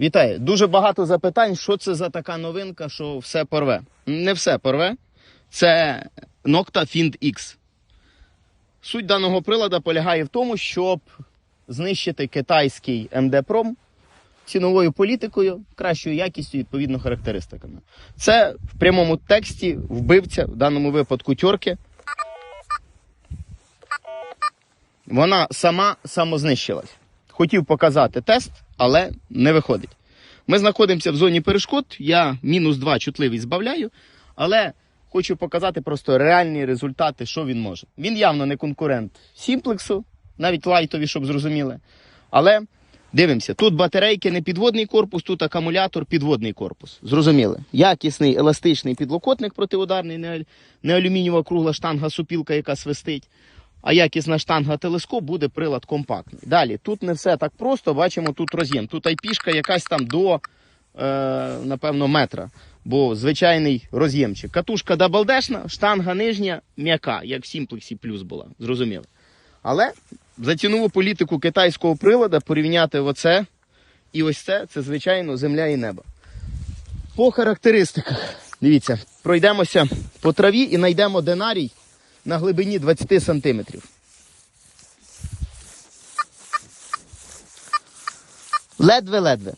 Вітаю. Дуже багато запитань, що це за така новинка, що все порве. Не все порве. Це Nocta Find X. Суть даного приладу полягає в тому, щоб знищити китайський МД Пром ціновою політикою, кращою якістю, відповідно, характеристиками. Це в прямому тексті вбивця, в даному випадку тьорки. Вона сама самознищилась. Хотів показати тест, але не виходить. Ми знаходимося в зоні перешкод. Я мінус 2 чутливість збавляю, але хочу показати просто реальні результати, що він може. Він явно не конкурент Сімплексу, навіть лайтові, щоб зрозуміли. Але дивимося, тут батарейки не підводний корпус, тут акумулятор, підводний корпус. Зрозуміли. Якісний еластичний підлокотник протиударний, не, алюмінієва кругла штанга супілка, яка свистить. А якісна штанга телескоп буде прилад компактний. Далі, тут не все так просто. Бачимо, тут роз'єм. Тут айпішка якась там до, е, напевно, метра. Бо звичайний роз'ємчик. Катушка даблдешна, штанга нижня, м'яка, як в Сімплексі плюс була. Зрозуміло. Але за цінову політику китайського прилада порівняти оце і ось це, це звичайно земля і небо. По характеристиках, дивіться, пройдемося по траві і знайдемо динарій на глибині 20 сантиметрів. Ледве-ледве.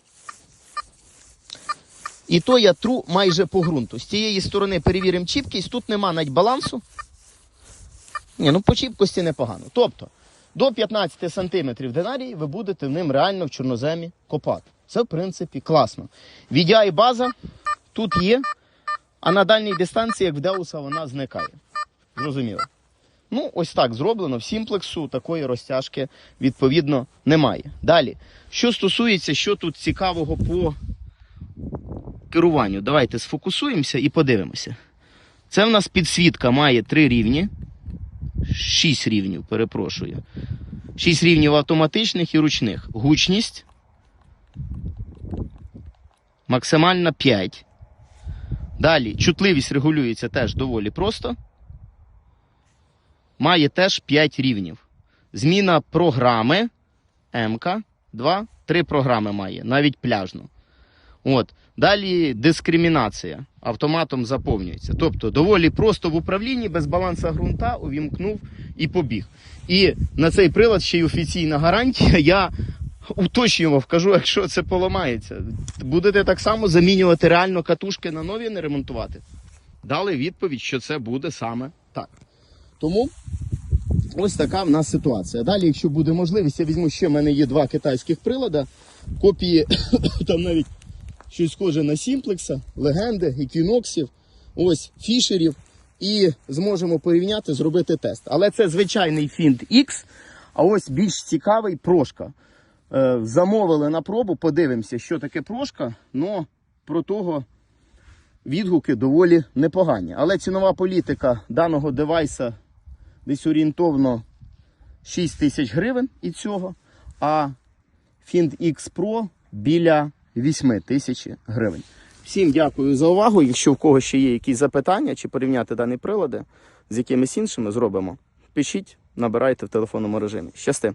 І то я тру майже по ґрунту. З цієї сторони перевіримо чіпкість, тут нема навіть балансу. Ні, ну по чіпкості непогано. Тобто, до 15 сантиметрів динарій ви будете в ним реально в чорноземі копати. Це, в принципі, класно. VDI база тут є, а на дальній дистанції, як в Деуса, вона зникає. Зрозуміло. Ну, ось так зроблено. В сімплексу такої розтяжки, відповідно, немає. Далі, що стосується, що тут цікавого по керуванню, давайте сфокусуємося і подивимося. Це в нас підсвітка має три рівні. Шість рівнів, перепрошую. Шість рівнів автоматичних і ручних. Гучність. Максимальна 5. Далі, чутливість регулюється теж доволі просто. Має теж 5 рівнів. Зміна програми МК 2, 3 програми має, навіть пляжну. От. Далі дискримінація. Автоматом заповнюється. Тобто доволі просто в управлінні, без баланса ґрунта увімкнув і побіг. І на цей прилад ще й офіційна гарантія. Я уточнював, кажу, якщо це поламається, будете так само замінювати реально катушки на нові, не ремонтувати. Дали відповідь, що це буде саме так. Тому ось така в нас ситуація. Далі, якщо буде можливість, я візьму ще в мене є два китайських прилада, копії там навіть щось схоже на Сімплекса, легенди, еквіноксів, ось фішерів. І зможемо порівняти, зробити тест. Але це звичайний Find X, а ось більш цікавий прошка. Е, замовили на пробу, подивимося, що таке прошка. Ну, про того відгуки доволі непогані. Але цінова політика даного девайса десь орієнтовно 6 тисяч гривень і цього, а Find X Pro біля 8 тисяч гривень. Всім дякую за увагу. Якщо в кого ще є якісь запитання чи порівняти дані прилади з якимись іншими, зробимо. Пишіть, набирайте в телефонному режимі. Щасти!